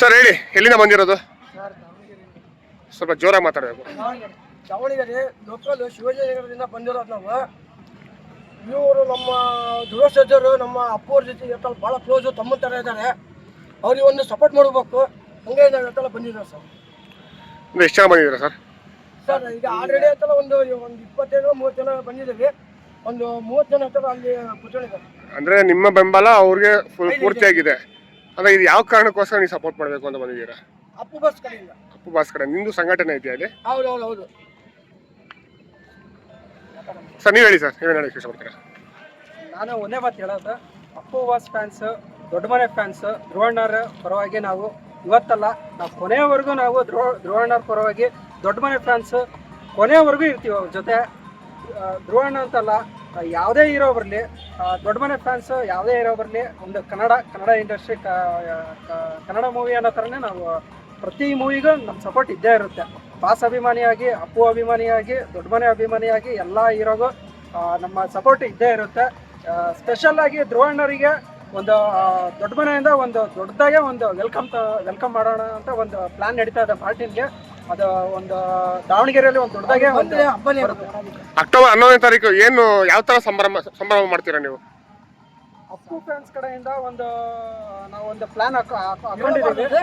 Sir ಹೇಳಿ ಎಲ್ಲಿಂದ ಬಂದಿರೋದು? ಸರ್ ಸ್ವಲ್ಪ ಜೋರಾಗಿ ಮಾತಾಡಬೇಕು. ದಾವಣಗೆರೆ ಲೋಕಲ್ ಶಿವಜಯನಗರದಿಂದ ಬಂದಿರೋದು ನಾವು. ಇವರು ನಮ್ಮ ಧ್ರುವ ನಮ್ಮ ಅಪ್ಪವ್ರ ಜೊತೆ ಇವತ್ತಲ್ಲ ಭಾಳ ಕ್ಲೋಸು ತಮ್ಮ ಥರ ಇದ್ದಾರೆ ಅವ್ರಿಗೆ ಒಂದು ಸಪೋರ್ಟ್ ಮಾಡಬೇಕು. ಹಂಗೆ ನಾವು ಬಂದಿದ್ದಾರೆ ಬಂದಿದ್ದೇವೆ ಸರ್. ಅಂದ್ರೆ ಎಷ್ಟು ಜನ ಬಂದಿದ್ದೀರಾ ಸರ್? ಸರ್ ಈಗ ಆಲ್ರೆಡಿ ಆಯ್ತಲ್ಲ ಒಂದು ಒಂದು ಇಪ್ಪತ್ತೈದು ಮೂವತ್ತು ಜನ ಬಂದಿದ್ದೀವಿ. ಒಂದು ಮೂವತ್ತು ಜನ ಹತ್ತಿರ ಅಲ್ಲಿ ಕೂತ್ಕೊಂಡಿದ್ದಾರೆ. ಅಂದ್ರೆ ನಿಮ್ಮ ಬೆಂಬಲ ಅವ್ರಿಗೆ ಫುಲ್ ಪೂರ್ತಿಯಾಗಿದೆ. ಅಂದ್ರೆ ಇದು ಯಾವ ಕಾರಣಕ್ಕೋಸ್ಕರ ನೀವು ಸಪೋರ್ಟ್ ಮಾಡಬೇಕು ಅಂತ ಬಂದಿದ್ದೀರಾ? ಅಪ್ಪು ಬಾಸ್ ಕಡೆಯಿಂದ ಅಪ್ಪು ಬಾಸ್ ಕಡೆ ನಿಂದು ಸಂಘಟನೆ ಇದೆಯಾ ಅಲ್ಲಿ? ಹೌದು ಹೌದು ಹೌದು. ಸರ್ ನೀವು ಹೇಳಿ ಸರ್ ನೀವೇನು ಹೇಳಕ್ಕೆ ಇಷ್ಟಪಡ್ತೀರಾ? ನಾನು ಒಂದೇ ಮಾತು ಹೇಳೋದು ಅಪ್ಪು ಬಾಸ್ ಫ್ಯಾನ್ಸ್ ದೊಡ್ಡ ಮನೆ ಫ್ಯಾನ್ಸ್ ಧ್ರುವಣ್ಣರ ಪರವಾಗಿ ನಾವು ಇವತ್ತಲ್ಲ ನಾವು ಕೊನೆಯವರೆಗೂ ನಾವು ಧ್ರುವ ಧ್ರುವಣ್ಣರ ಪರವಾಗಿ ದೊಡ್ಡ ಮನೆ ಫ್ಯಾನ್ಸ್ ಕೊನೆಯವರೆಗೂ ಇರ್ತೀವಿ ಅವ್ರ ಜೊತೆ. ಧ್ರುವಣ್ಣ ಅಂತಲ್ಲ ಯಾವುದೇ ಹೀರೋ ಬರಲಿ ದೊಡ್ಡ ಮನೆ ಫ್ಯಾನ್ಸ್ ಯಾವುದೇ ಹೀರೋ ಬರಲಿ, ಒಂದು ಕನ್ನಡ ಕನ್ನಡ ಇಂಡಸ್ಟ್ರಿ ಕನ್ನಡ ಮೂವಿ ಅನ್ನೋ ಥರನೇ ನಾವು ಪ್ರತಿ ಮೂವಿಗೂ ನಮ್ಮ ಸಪೋರ್ಟ್ ಇದ್ದೇ ಇರುತ್ತೆ. ಬಾಸ್ ಅಭಿಮಾನಿಯಾಗಿ, ಅಪ್ಪು ಅಭಿಮಾನಿಯಾಗಿ, ದೊಡ್ಡ ಮನೆ ಅಭಿಮಾನಿಯಾಗಿ ಎಲ್ಲ ಹೀರೋಗೂ ನಮ್ಮ ಸಪೋರ್ಟ್ ಇದ್ದೇ ಇರುತ್ತೆ. ಸ್ಪೆಷಲ್ ಆಗಿ ಧ್ರುವಣ್ಣರಿಗೆ ಒಂದು ದೊಡ್ಡ ಮನೆಯಿಂದ ಒಂದು ದೊಡ್ಡದಾಗೆ ಒಂದು ವೆಲ್ಕಮ್ ವೆಲ್ಕಮ್ ಮಾಡೋಣ ಅಂತ ಒಂದು ಪ್ಲಾನ್ ನಡೀತಾ ಇದೆ ಪಾರ್ಟಿನ್ಗೆ ಅದು ಒಂದು ದಾವಣಗೆರೆಯಲ್ಲಿ ಒಂದು ದೊಡ್ಡದಾಗೆ ಒಂದು ಹಬ್ಬನೇ ಅಕ್ಟೋಬರ್ ಹನ್ನೊಂದನೇ ತಾರೀಕು ಏನು ಯಾವ ತರ ಸಂಭ್ರಮ ಸಂಭ್ರಮ ಮಾಡ್ತೀರಾ ನೀವು? ಅಪ್ಪು ಫ್ಯಾನ್ಸ್ ಕಡೆಯಿಂದ ಒಂದು ನಾವು ಒಂದು ಪ್ಲಾನ್ ಹಾಕೊಂಡಿದ್ದೀವಿ.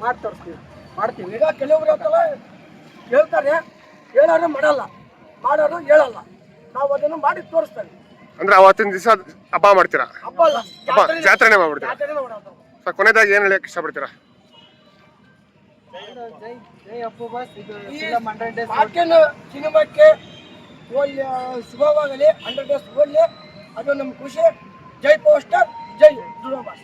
ಮಾಡಿ ತೋರಿಸ್ತೀವಿ. ಮಾಡ್ತೀವಿ. ಈಗ ಕೆಲವರು ಹೇಳ್ತಾರೆ ಹೇಳೋರು ಮಾಡಲ್ಲ. ಮಾಡೋರು ಹೇಳಲ್ಲ. ನಾವು ಅದನ್ನು ಮಾಡಿ ತೋರಿಸ್ತೇವೆ. ಅಂದ್ರೆ ಅವತ್ತಿನ ದಿವಸ ಹಬ್ಬ ಮಾಡ್ತೀರಾ? ಹಬ್ಬ ಅಲ್ಲ ಹಬ್ಬ ಜಾತ್ರೆನೇ ಮಾಡ್ಬಿಡ್ತೀರಾ? ಕೊನೆದಾಗಿ ಏನು ಹೇಳಕ್ಕೆ ಇಷ್ಟಪಡ್ತೀರಾ? ಸಿನಿಮಾಕ್ಕೆ ಒಳ್ಳೆ ಶುಭವಾಗಲಿ ಹಂಡ್ರೆಡ್ ಡೇಸ್ ಒಳ್ಳೆ ಅದು ನಮ್ಮ ಖುಷಿ. ಜೈ ಪೋಸ್ಟರ್ ಸ್ಟಾರ್ ಜೈ ಬಾಸ್.